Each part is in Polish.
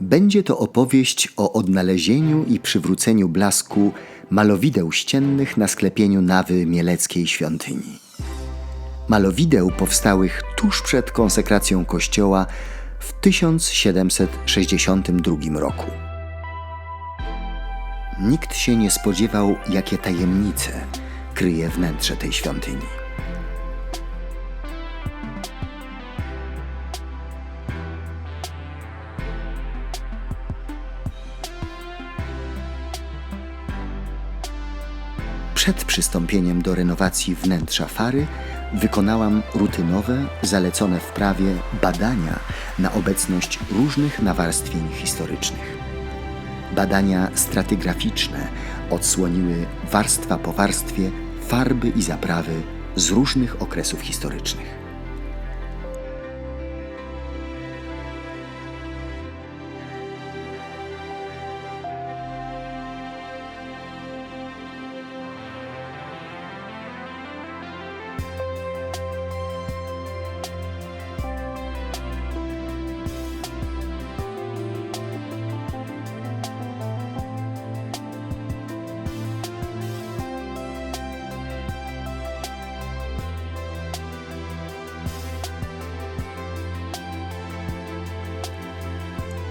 Będzie to opowieść o odnalezieniu i przywróceniu blasku malowideł ściennych na sklepieniu nawy mieleckiej świątyni. Malowideł powstałych tuż przed konsekracją kościoła w 1762 roku. Nikt się nie spodziewał, jakie tajemnice kryje wnętrze tej świątyni. Przed przystąpieniem do renowacji wnętrza fary wykonałam rutynowe, zalecone w prawie badania na obecność różnych nawarstwień historycznych. Badania stratygraficzne odsłoniły warstwa po warstwie farby i zaprawy z różnych okresów historycznych.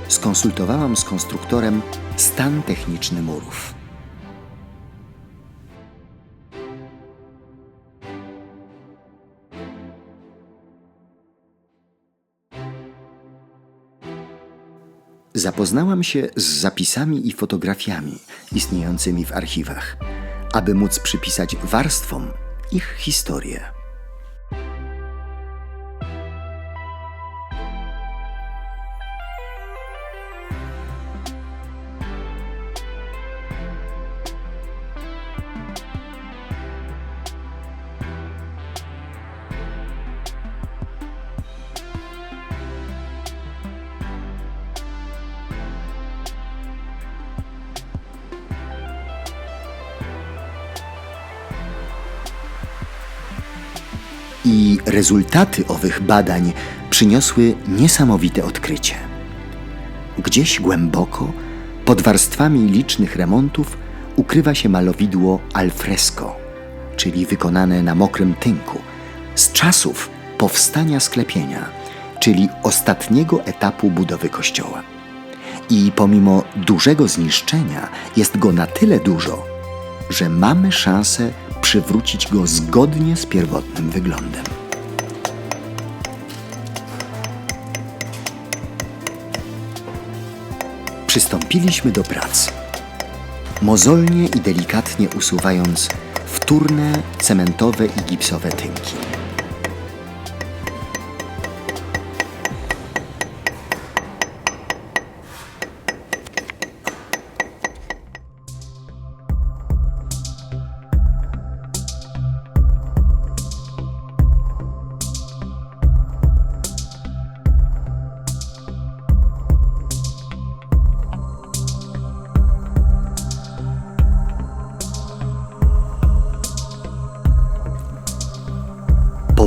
Skonsultowałam z konstruktorem stan techniczny murów. Zapoznałam się z zapisami i fotografiami istniejącymi w archiwach, aby móc przypisać warstwom ich historię. I rezultaty owych badań przyniosły niesamowite odkrycie. Gdzieś głęboko, pod warstwami licznych remontów, ukrywa się malowidło al fresco, czyli wykonane na mokrym tynku, z czasów powstania sklepienia, czyli ostatniego etapu budowy kościoła. I pomimo dużego zniszczenia jest go na tyle dużo, że mamy szansę przywrócić go zgodnie z pierwotnym wyglądem. Przystąpiliśmy do pracy. Mozolnie i delikatnie usuwając wtórne, cementowe i gipsowe tynki.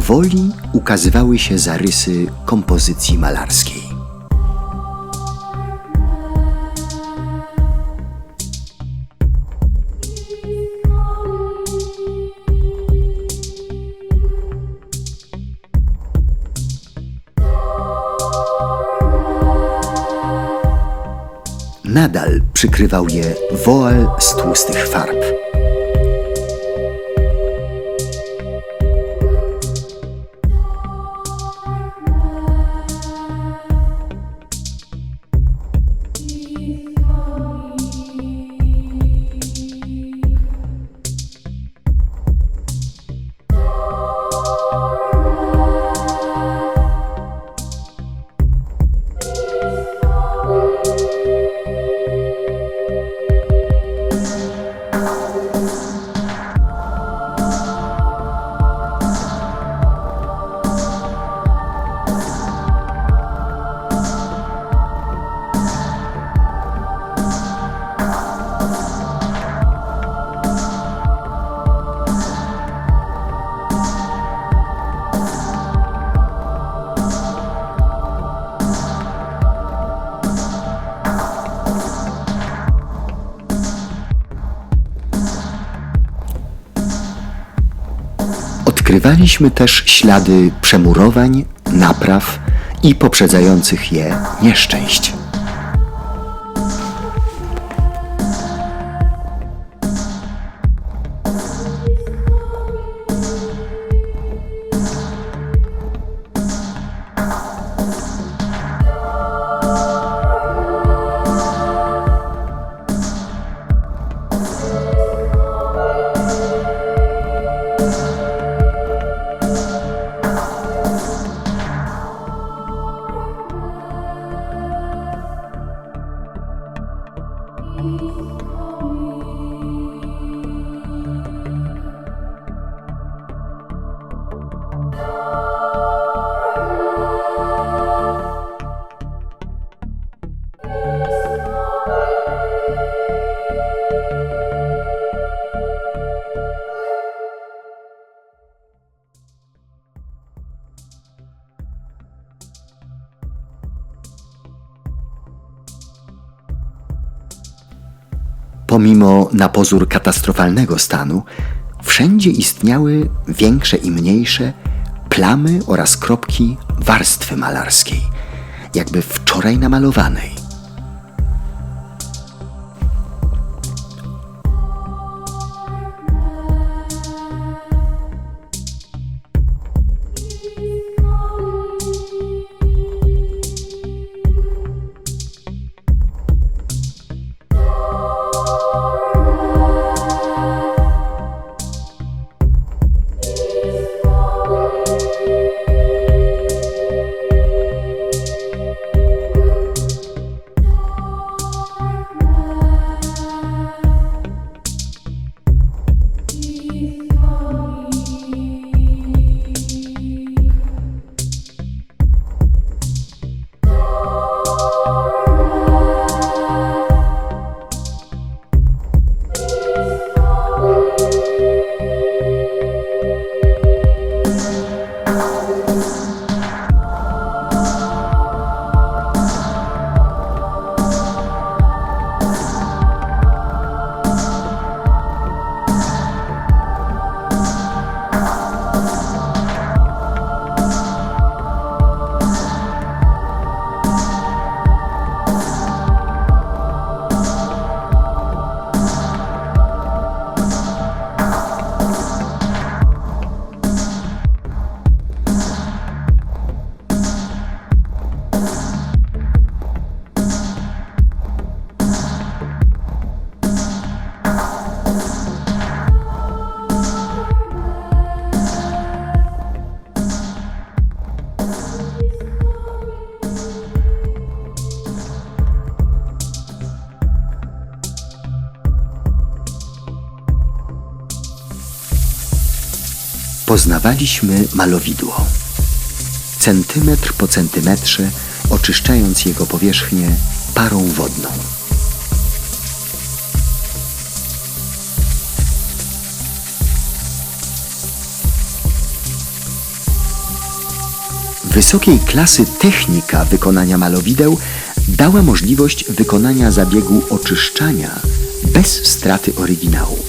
Powoli ukazywały się zarysy kompozycji malarskiej. Nadal przykrywał je woal z tłustych farb. Odnajdywaliśmy też ślady przemurowań, napraw i poprzedzających je nieszczęść. Pomimo na pozór katastrofalnego stanu, wszędzie istniały większe i mniejsze plamy oraz kropki warstwy malarskiej, jakby wczoraj namalowanej. Poznawaliśmy malowidło. Centymetr po centymetrze, oczyszczając jego powierzchnię parą wodną. Wysokiej klasy technika wykonania malowideł dała możliwość wykonania zabiegu oczyszczania bez straty oryginału.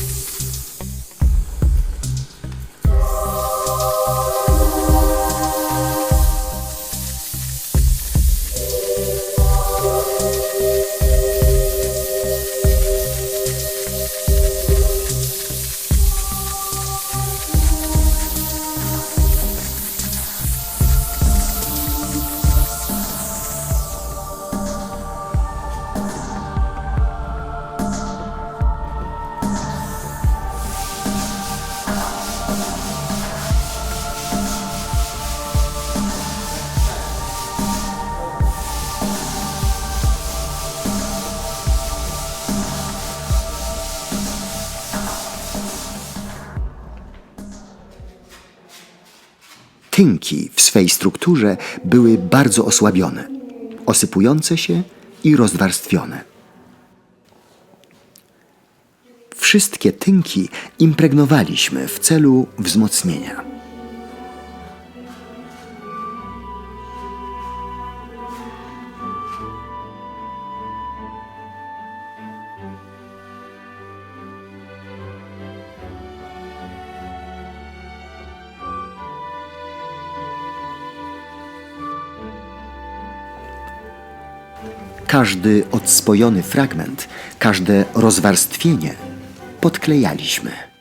Tynki w swej strukturze były bardzo osłabione, osypujące się i rozwarstwione. Wszystkie tynki impregnowaliśmy w celu wzmocnienia. Każdy odspojony fragment, każde rozwarstwienie podklejaliśmy.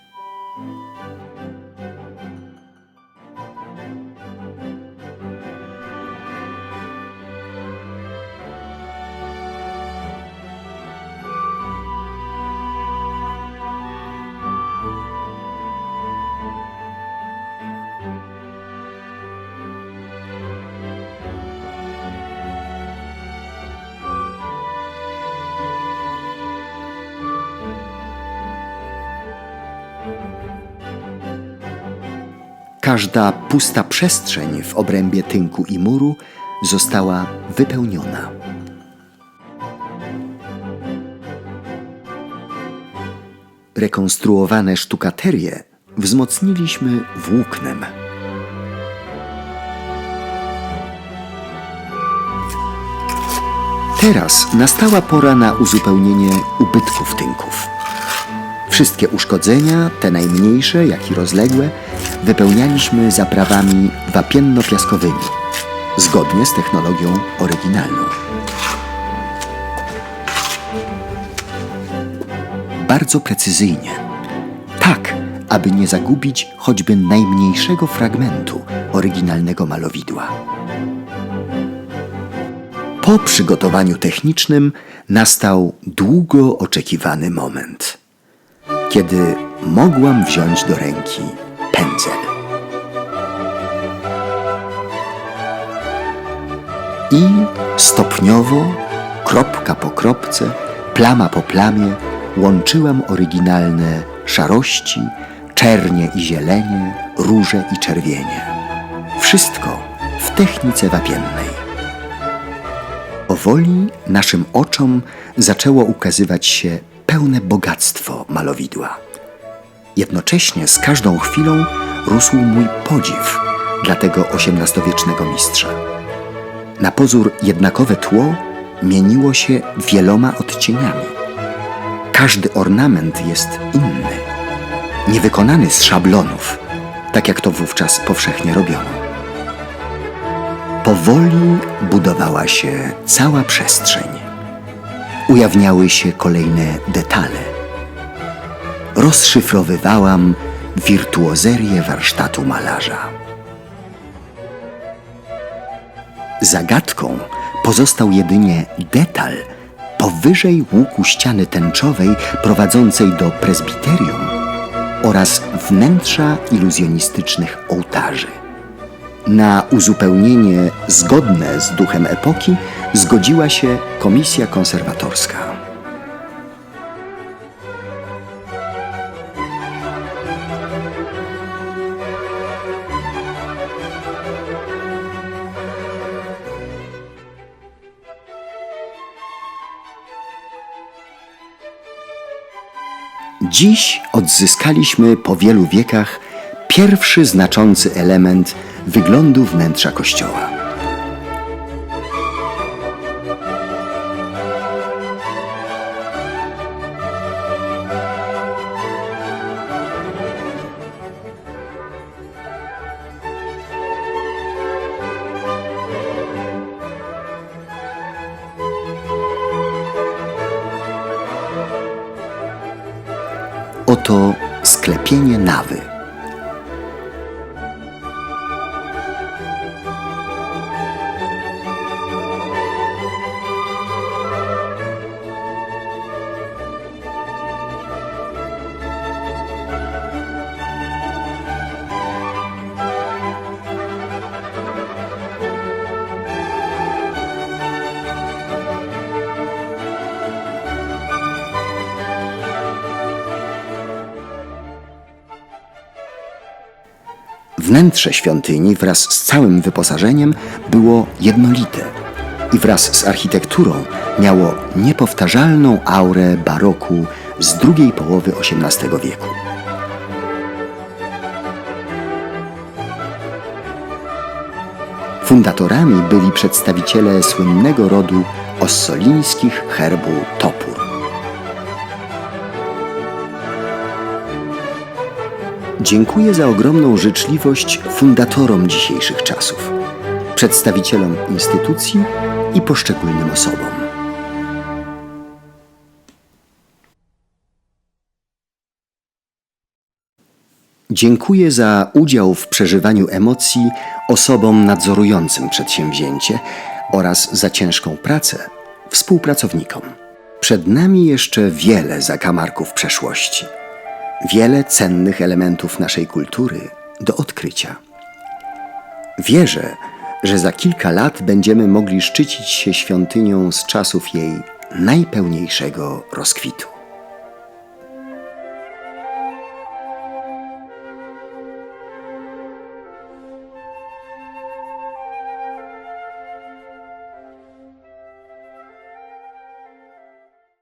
Każda pusta przestrzeń w obrębie tynku i muru została wypełniona. Rekonstruowane sztukaterie wzmocniliśmy włóknem. Teraz nastała pora na uzupełnienie ubytków tynków. Wszystkie uszkodzenia, te najmniejsze, jak i rozległe, wypełnialiśmy zaprawami wapienno-piaskowymi, zgodnie z technologią oryginalną. Bardzo precyzyjnie, tak, aby nie zagubić choćby najmniejszego fragmentu oryginalnego malowidła. Po przygotowaniu technicznym nastał długo oczekiwany moment kiedy mogłam wziąć do ręki pędzel. I stopniowo, kropka po kropce, plama po plamie, łączyłam oryginalne szarości, czernie i zielenie, róże i czerwienie. Wszystko w technice wapiennej. Powoli naszym oczom zaczęło ukazywać się pełne bogactwo malowidła. Jednocześnie z każdą chwilą rósł mój podziw dla tego XVIII-wiecznego mistrza. Na pozór jednakowe tło mieniło się wieloma odcieniami. Każdy ornament jest inny, niewykonany z szablonów, tak jak to wówczas powszechnie robiono. Powoli budowała się cała przestrzeń ujawniały się kolejne detale. Rozszyfrowywałam wirtuozerię warsztatu malarza. Zagadką pozostał jedynie detal powyżej łuku ściany tęczowej prowadzącej do prezbiterium oraz wnętrza iluzjonistycznych ołtarzy. Na uzupełnienie zgodne z duchem epoki zgodziła się komisja konserwatorska. Dziś odzyskaliśmy po wielu wiekach pierwszy znaczący element wyglądu wnętrza kościoła. Oto sklepienie nawy. Wnętrze świątyni wraz z całym wyposażeniem było jednolite i wraz z architekturą miało niepowtarzalną aurę baroku z drugiej połowy XVIII wieku. Fundatorami byli przedstawiciele słynnego rodu ossolińskich herbu Topór. Dziękuję za ogromną życzliwość fundatorom dzisiejszych czasów, przedstawicielom instytucji i poszczególnym osobom. Dziękuję za udział w przeżywaniu emocji osobom nadzorującym przedsięwzięcie oraz za ciężką pracę współpracownikom. Przed nami jeszcze wiele zakamarków przeszłości wiele cennych elementów naszej kultury do odkrycia. Wierzę, że za kilka lat będziemy mogli szczycić się świątynią z czasów jej najpełniejszego rozkwitu.